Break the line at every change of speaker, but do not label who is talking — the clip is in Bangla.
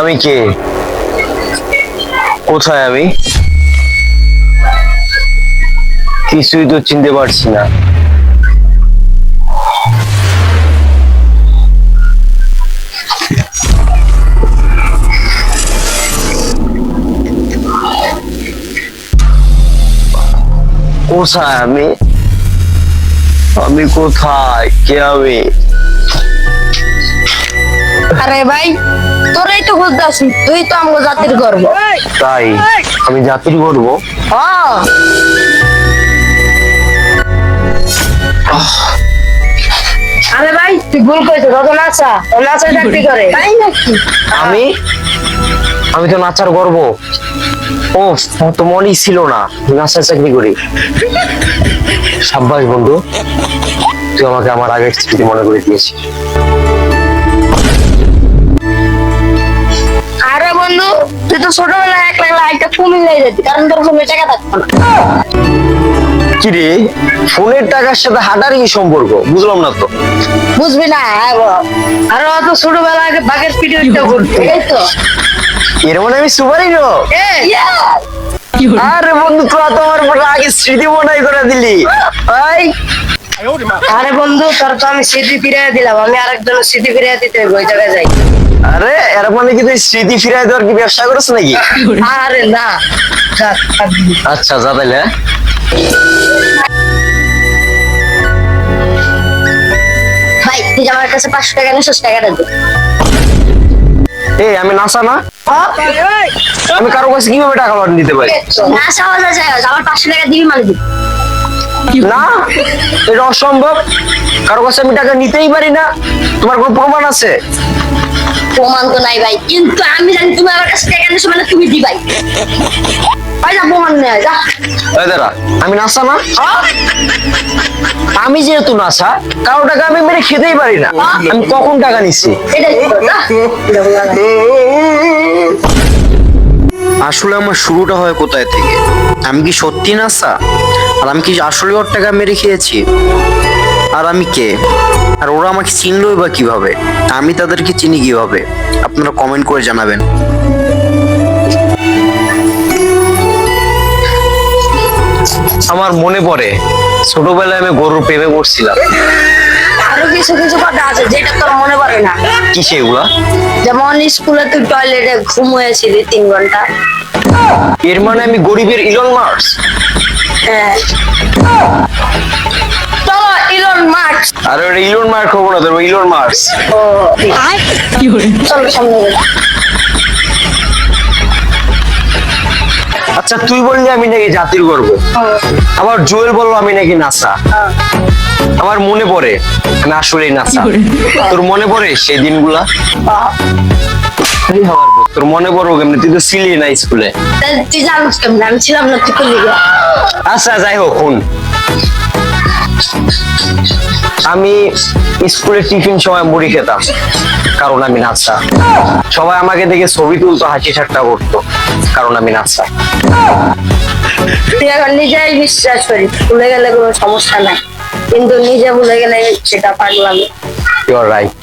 আমি কে? কোথায় আমি? কিছুই তো চিনতে পারছি না। কোথায় আমি? আমি কোথায়? কে আমি?
আরে ভাই তোরাই তো তুই তো আমগো জাতির গর্ব।
তাই আমি জাতির করব
হ্যাঁ। আরে ভাই তুই ভুল কত নাচা ও করে? তাই নাকি?
আমি? আমি তো নাচার গর্ব। ও আমার তো মনেই ছিল না নাচার চাকরি করি। সাব্বাস বন্ধু তুই আমাকে আমার আগের স্মৃতি মনে করে দিয়েছিস।
ছোটবেলায় এক লাখ লাইটটা কুমিল্লাই যেতি কারণ তোর ফোনে টাকা থাকতো না।
কি রে ফোনের টাকার সাথে হাঁটার কি সম্পর্ক? বুঝলাম না তো।
বুঝবি না হ্যাঁ। আরে ছোটবেলায় আগে বাঘের পিঠে উঠতে ঘুরতো এই তো।
এর মানে আমি সুপার হিরো আরে বন্ধু তোরা তো আমার পুরো আগে স্মৃতি মনে করে দিলি। ভাই
আরে বন্ধু তোর তো আমি স্মৃতি ফিরিয়ে দিলাম আমি আরেকজনের স্মৃতি ফিরিয়ে দিতে ওই জায়গায় যাই।
আরে এর মানে কি তুই স্মৃতি দেওয়ার কি ব্যবসা নাকি?
আরে না।
আচ্ছা যা তাইলে?
ভাই তুই আমার কাছে পাঁচশো টাকা নিছিস টাকাটা দে।
এই আমি নাসা না। আমি কারও কাছে কীভাবে টাকা পাঠান দিতে পারি?
না সহজ আছে আমার পাঁচশো টাকা দিবি মানে দিবি
না এটা অসম্ভব কারও কাছে আমি টাকা নিতেই পারি না। তোমার কোনো প্রমাণ আছে?
প্রমাণ তো নাই ভাই। কিন্তু আমি জানি তুমি আমার কাছে টাকা নিছো মানে তুমি দিবাই। ভাই যা প্রমাণ নেই যা।
এই দাঁড়া আমি নাসা না? আমি যেহেতু নাসা কারও টাকা আমি মেরে খেতেই পারি না। আমি কখন টাকা নিচ্ছি।
আসলে আমার শুরুটা হয় কোথায় থেকে? আমি কি সত্যি নাসা আর আমি কি আসলে ওর টাকা মেরে খেয়েছি? আর আমি কে? আর ওরা আমাকে চিনলই বা কীভাবে? আমি তাদেরকে চিনি কীভাবে? আপনারা কমেন্ট করে জানাবেন।
আমার মনে পড়ে ছোটবেলায় আমি গরুর প্রেমে পড়ছিলাম।
আরও কিছু কিছু কথা আছে যেটা তোর মনে পড়ে না?
কি সেগুলা
যেমন স্কুলে তুই টয়লেটে ঘুমিয়েছিলি তিন ঘণ্টা।
এর মানে আমি গরিবের ইলন মার্স
হ্যাঁ। চলো ইলন মার্কস
আর ওটা ইলন মার্ক হব না তোর ইলন মার্স
ও চলো সামনে
আচ্ছা তুই বললি আমি নাকি জাতির গর্ব। আবার জুয়েল বলল আমি নাকি নাসা। আমার মনে পড়ে আমি আসলেই নাসা। তোর মনে পড়ে সেই দিনগুলা? আমার তোর মনে পড়ব কেমনি? তুই তো ছিলি না স্কুলে।
তুই জানিস কেমন? আমি ছিলাম না তুই করলি।
আচ্ছা যাই হোক শুন। আমি স্কুলে টিফিন সময় মুড়ি খেতাম কারণ আমি নাচা সবাই আমাকে দেখে ছবি তুলতো হাসি ঠাট্টা করতো কারণ আমি নাচা
নিজেই বিশ্বাস করি ভুলে গেলে কোনো সমস্যা নাই। কিন্তু নিজে ভুলে গেলে সেটা পাগলামি।
You R right